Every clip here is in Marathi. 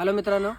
हॅलो मित्रांनो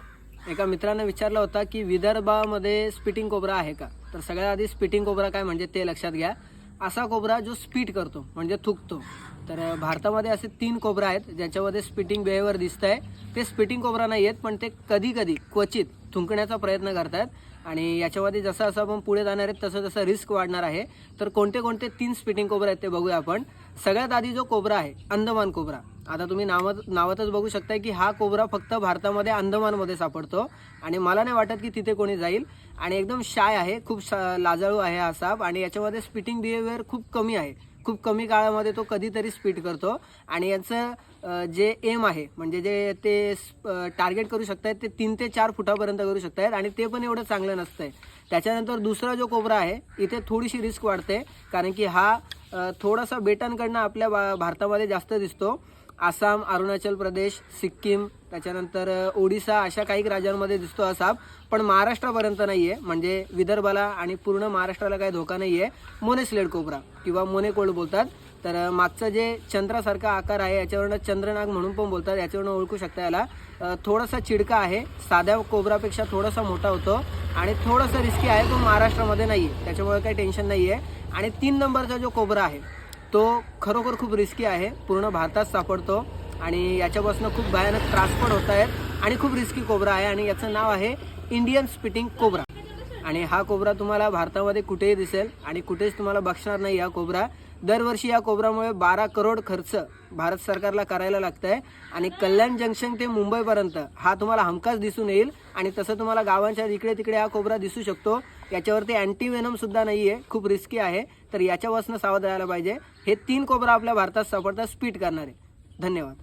एका मित्रानं विचारलं होता की विदर्भामध्ये स्पिटिंग कोबरा आहे का? तर सगळ्यात आधी स्पिटिंग कोबरा काय म्हणजे ते लक्षात घ्या. असा कोबरा जो स्पीट करतो म्हणजे थुकतो. तर भारतामध्ये असे तीन कोबरा आहेत ज्याच्यामध्ये स्पिटिंग बेहवर दिसत आहे ते स्पिटिंग कोबरा नाही आहेत पण ते कधी कधी क्वचित थुंकण्याचा प्रयत्न करतात. आणि याच्यामध्ये जसं असं आपण पुढे जाणार आहेत तसं तसं रिस्क वाढणार आहे. तर कोणते कोणते तीन स्पिटिंग कोबरा आहेत ते बघूया आपण. सगळ्यात आधी जो कोबरा आहे अंदमान कोबरा. आता तुम्ही नावात नावातच बघू शकताय की हा कोबरा फक्त भारतामध्ये अंदमानमध्ये सापडतो. आणि मला नाही वाटत की तिथे कोणी जाईल. आणि एकदम शाय आहे खूप शा लाजाळू आहे हा साप. आणि याच्यामध्ये स्पिटिंग बिहेवियर खूप कमी आहे. खूप कमी काळामध्ये तो कधीतरी स्पीड करतो. आणि याचं जे एम आहे म्हणजे जे ते टार्गेट करू शकतात ते तीन ते चार फुटापर्यंत करू शकतात आणि ते पण एवढं चांगलं नसतंय. त्याच्यानंतर दुसरा जो कोबरा आहे इथे थोडीशी रिस्क वाढते. कारण की हा थोडासा बेटांकडनं आपल्या भा- भारतामध्ये जास्त दिसतो. आसाम अरुणाचल प्रदेश सिक्कीम त्याच्यानंतर ओडिसा अशा काही राज्यांमध्ये दिसतो हा साप पण महाराष्ट्रापर्यंत नाही आहे म्हणजे विदर्भाला आणि पूर्ण महाराष्ट्राला काही धोका नाही आहे मोनेस्लेड कोबरा किंवा मोने कोल्ड बोलतात. तर मागचं जे चंद्रासारखा आकार आहे याच्यावरनं चंद्रनाग म्हणून पण बोलतात. याच्यावरनं ओळखू शकता याला. थोडासा चिडका आहे. साध्या कोबरापेक्षा थोडासा मोठा होतो आणि थोडासा रिस्की आहे तो महाराष्ट्रामध्ये नाही आहे त्याच्यामुळे काही टेन्शन नाही आहे आणि तीन नंबरचा जो कोबरा आहे तो खरोखर खूप रिस्की आहे. पूर्ण भारतात सापडतो आणि याच्यापासून खूप भयानक त्रास पण होत आहेत आणि खूप रिस्की कोबरा आहे आणि याचं नाव आहे इंडियन स्पिटिंग कोबरा आणि हा कोबरा तुम्हाला भारतामध्ये कुठेही दिसेल आणि कुठेच तुम्हाला बघणार नाही हा कोबरा. दरवर्षी या कोबरामुळे बारा करोड खर्च भारत सरकारला करायला लागतं आहे आणि कल्याण जंक्शन ते मुंबईपर्यंत हा तुम्हाला हमखास दिसून येईल. आणि तसं तुम्हाला गावांच्या इकडे तिकडे हा कोबरा दिसू शकतो. याच्यावरती अँटीवेनम सुद्धा नाही आहे खूप रिस्की आहे. तर याच्यापासून सावध राहायला पाहिजे. हे तीन कोबरा आपल्या भारतात सापडतात. स्पीट करणारे. धन्यवाद.